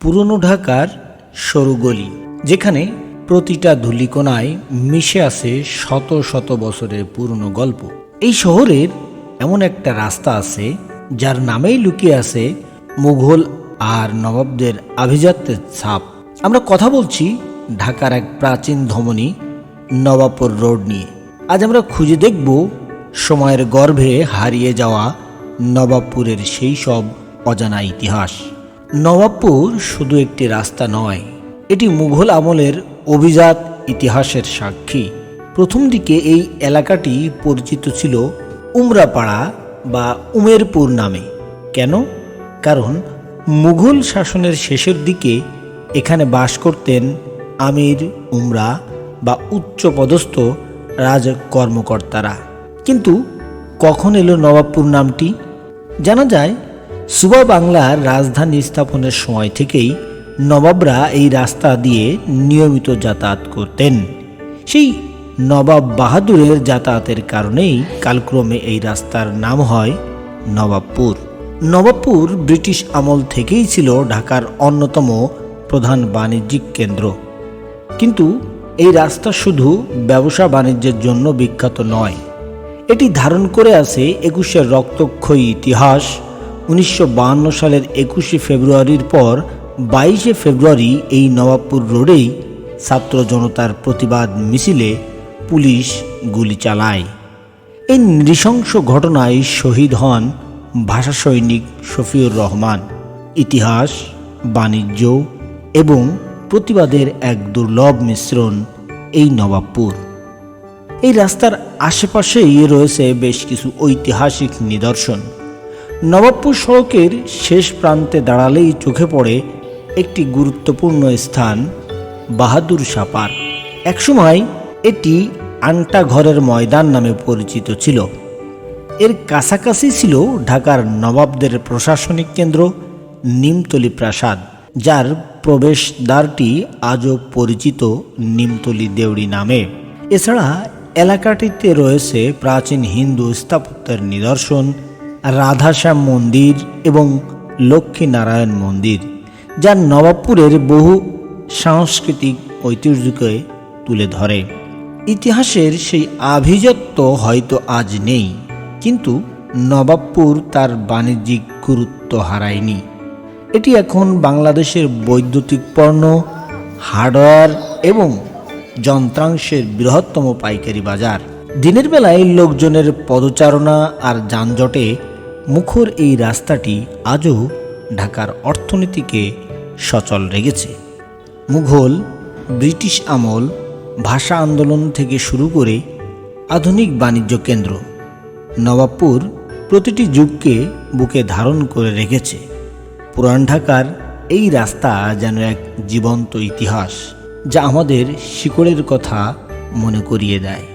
পুরনো ঢাকার সরু গলি, যেখানে প্রতিটা ধূলিকোনায় মিশে আছে শত শত বছরের পুরনো গল্প। এই শহরের এমন একটা রাস্তা আছে, যার নামেই লুকিয়ে আছে মুঘল আর নবাবদের আভিজাত্যের ছাপ। আমরা কথা বলছি ঢাকার এক প্রাচীন ধমনী নবাবপুর রোড নিয়ে। আজ আমরা খুঁজে দেখব সময়ের গর্ভে হারিয়ে যাওয়া নবাবপুরের সেই সব অজানা ইতিহাস। নবাবপুর শুধু একটি রাস্তা নয়, এটি মুঘল আমলের অভিজাত ইতিহাসের সাক্ষী। প্রথম দিকে এই এলাকাটি পরিচিত ছিল উমরাপাড়া বা উমেরপুর নামে। কেন? কারণ মুঘল শাসনের শেষের দিকে এখানে বাস করতেন আমির, উমরা বা উচ্চপদস্থ রাজ কর্মকর্তারা। কিন্তু কখন এলো নবাবপুর নামটি? জানা যায় সুবা বাংলার রাজধানী স্থাপনের সময় থেকেই নবাবরা এই রাস্তা দিয়ে নিয়মিত যাতায়াত করতেন। সেই নবাব বাহাদুরের যাতায়াতের কারণেই কালক্রমে এই রাস্তার নাম হয় নবাবপুর। নবাবপুর ব্রিটিশ আমল থেকেই ছিল ঢাকার অন্যতম প্রধান বাণিজ্যিক কেন্দ্র। কিন্তু এই রাস্তা শুধু ব্যবসা বাণিজ্যের জন্য বিখ্যাত নয়, এটি ধারণ করে আছে একুশের রক্তক্ষয়ী ইতিহাস উনিশশো সালের একুশে ফেব্রুয়ারির পর বাইশে ফেব্রুয়ারি এই নবাবপুর রোডেই ছাত্র জনতার প্রতিবাদ মিছিলে পুলিশ গুলি চালায়। এই নৃশংস ঘটনায় শহীদ হন ভাষা সৈনিক শফিউর রহমান। ইতিহাস, বাণিজ্য এবং প্রতিবাদের এক দুর্লভ মিশ্রণ এই নবাবপুর। এই রাস্তার আশেপাশেই রয়েছে বেশ কিছু ঐতিহাসিক নিদর্শন। নবাবপুর সড়কের শেষ প্রান্তে দাঁড়ালেই চোখে পড়ে একটি গুরুত্বপূর্ণ স্থান, বাহাদুর সাপার। একসময় এটি আন্টা ঘরের ময়দান নামে পরিচিত ছিল। এর কাছাকাছি ছিল ঢাকার নবাবদের প্রশাসনিক কেন্দ্র নিমতলি প্রাসাদ, যার প্রবেশদ্বারটি আজও পরিচিত নিমতলি দেউড়ি নামে। এছাড়া এলাকাটিতে রয়েছে প্রাচীন হিন্দু স্থাপত্যের নিদর্শন রাধাশ্যাম মন্দির এবং লক্ষ্মীনারায়ণ মন্দির, যা নবাবপুরের বহু সাংস্কৃতিক ঐতিহ্যকে তুলে ধরে। ইতিহাসের সেই আভিজাত্য হয়তো আজ নেই, কিন্তু নবাবপুর তার বাণিজ্যিক গুরুত্ব হারায়নি। এটি এখন বাংলাদেশের বৈদ্যুতিক পণ্য, হার্ডওয়্যার এবং যন্ত্রাংশের বৃহত্তম পাইকারি বাজার। দিনের বেলায় লোকজনের পদচারণা আর যানজটে মুখর এই রাস্তাটি আজও ঢাকার অর্থনীতিকে সচল রেখেছে। মুঘল, ব্রিটিশ আমল, ভাষা আন্দোলন থেকে শুরু করে আধুনিক বাণিজ্য কেন্দ্র নবাবপুর প্রতিটি যুগকে বুকে ধারণ করে রেখেছে। পুরান ঢাকার এই রাস্তা যেন এক জীবন্ত ইতিহাস, যা আমাদের শিকড়ের কথা মনে করিয়ে দেয়।